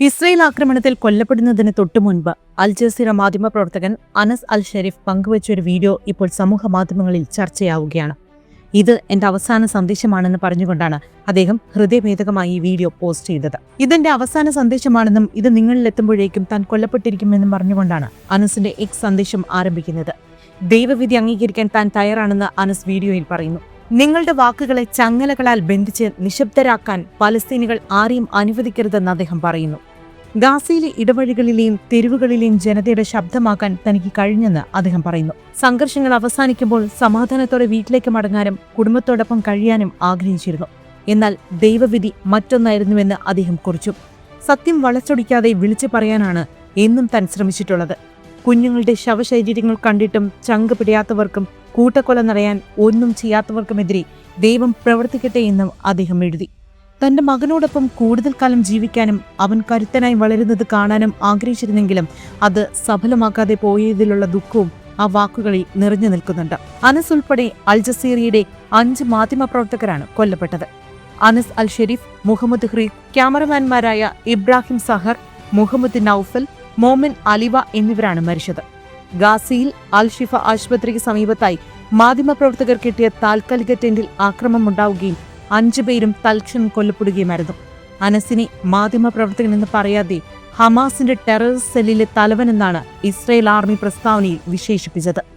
Israel ആക്രമണത്തിൽ കൊല്ലപ്പെടുന്നതിന് തൊട്ടു മുൻപ് അൽ ജസീറ മാധ്യമപ്രവർത്തകൻ അനസ് അൽ ഷെരീഫ് പങ്കുവച്ച ഒരു വീഡിയോ ഇപ്പോൾ സമൂഹ മാധ്യമങ്ങളിൽ ചർച്ചയാവുകയാണ്. ഇത് എന്റെ അവസാന സന്ദേശമാണെന്ന് പറഞ്ഞുകൊണ്ടാണ് അദ്ദേഹം ഹൃദയഭേദകമായി ഈ വീഡിയോ പോസ്റ്റ് ചെയ്തത്. ഇതെന്റെ അവസാന സന്ദേശമാണെന്നും ഇത് നിങ്ങളിൽ എത്തുമ്പോഴേക്കും താൻ കൊല്ലപ്പെട്ടിരിക്കുമെന്നും പറഞ്ഞുകൊണ്ടാണ് അനസിന്റെ എക്സ് സന്ദേശം ആരംഭിക്കുന്നത്. ദൈവവിധി അംഗീകരിക്കാൻ താൻ തയ്യാറാണെന്ന് അനസ് വീഡിയോയിൽ പറയുന്നു. നിങ്ങളുടെ വാക്കുകളെ ചങ്ങലകളാൽ ബന്ധിച്ച് നിശബ്ദരാക്കാൻ പലസ്തീനികൾ ആരെയും അനുവദിക്കരുതെന്ന് അദ്ദേഹം പറയുന്നു. ഗാസയിലെ ഇടവഴികളിലെയും തെരുവുകളിലെയും ജനതയുടെ ശബ്ദമാക്കാൻ തനിക്ക് കഴിഞ്ഞെന്ന് അദ്ദേഹം പറയുന്നു. സംഘർഷങ്ങൾ അവസാനിക്കുമ്പോൾ സമാധാനത്തോടെ വീട്ടിലേക്ക് മടങ്ങാനും കുടുംബത്തോടൊപ്പം കഴിയാനും ആഗ്രഹിച്ചിരുന്നു. എന്നാൽ ദൈവവിധി മറ്റൊന്നായിരുന്നുവെന്ന് അദ്ദേഹം കുറിച്ചു. സത്യം വളച്ചൊടിക്കാതെ വിളിച്ചു പറയാനാണ് എന്നും താൻ ശ്രമിച്ചിട്ടുള്ളത്. കുഞ്ഞുങ്ങളുടെ ശവശരീരങ്ങൾ കണ്ടിട്ടും ചങ്ക് പിടിയാത്തവർക്കും കൂട്ടക്കൊല നിറയാൻ ഒന്നും ചെയ്യാത്തവർക്കുമെതിരെ ദൈവം പ്രവർത്തിക്കട്ടെ എന്നും അദ്ദേഹം എഴുതി. തന്റെ മകനോടൊപ്പം കൂടുതൽ കാലം ജീവിക്കാനും അവൻ കരുത്തനായി വളരുന്നത് കാണാനും ആഗ്രഹിച്ചിരുന്നെങ്കിലും അത് സഫലമാക്കാതെ പോയതിലുള്ള ദുഃഖവും ആ വാക്കുകളിൽ നിറഞ്ഞു നിൽക്കുന്നുണ്ട്. അനസ് ഉൾപ്പെടെ അൽ അഞ്ച് അഞ്ച് മാധ്യമപ്രവർത്തകരാണ് കൊല്ലപ്പെട്ടത്. അനസ് അൽ ഷെരീഫ് മുഹമ്മദ് ഹ്രീഫ് ക്യാമറമാൻമാരായ ഇബ്രാഹിം സഹർ മുഹമ്മദ് നൌഫൽ മോമിൻ അലിവ എന്നിവരാണ് മരിച്ചത്. ഗാസിയിൽ അൽ ഷിഫ ആശുപത്രിക്ക് സമീപത്തായി മാധ്യമപ്രവർത്തകർ കിട്ടിയ താൽക്കാലിക ടെന്റിൽ ആക്രമണമുണ്ടാവുകയും അഞ്ചുപേരും തൽക്ഷണം കൊല്ലപ്പെടുകയുമായിരുന്നു. അനസിനെ മാധ്യമപ്രവർത്തകൻ എന്ന് പറയാതെ ഹമാസിന്റെ ടെററിസ്റ്റ് സെല്ലിലെ തലവനെന്നാണ് ഇസ്രയേൽ ആർമി പ്രസ്താവനയിൽ വിശേഷിപ്പിച്ചത്.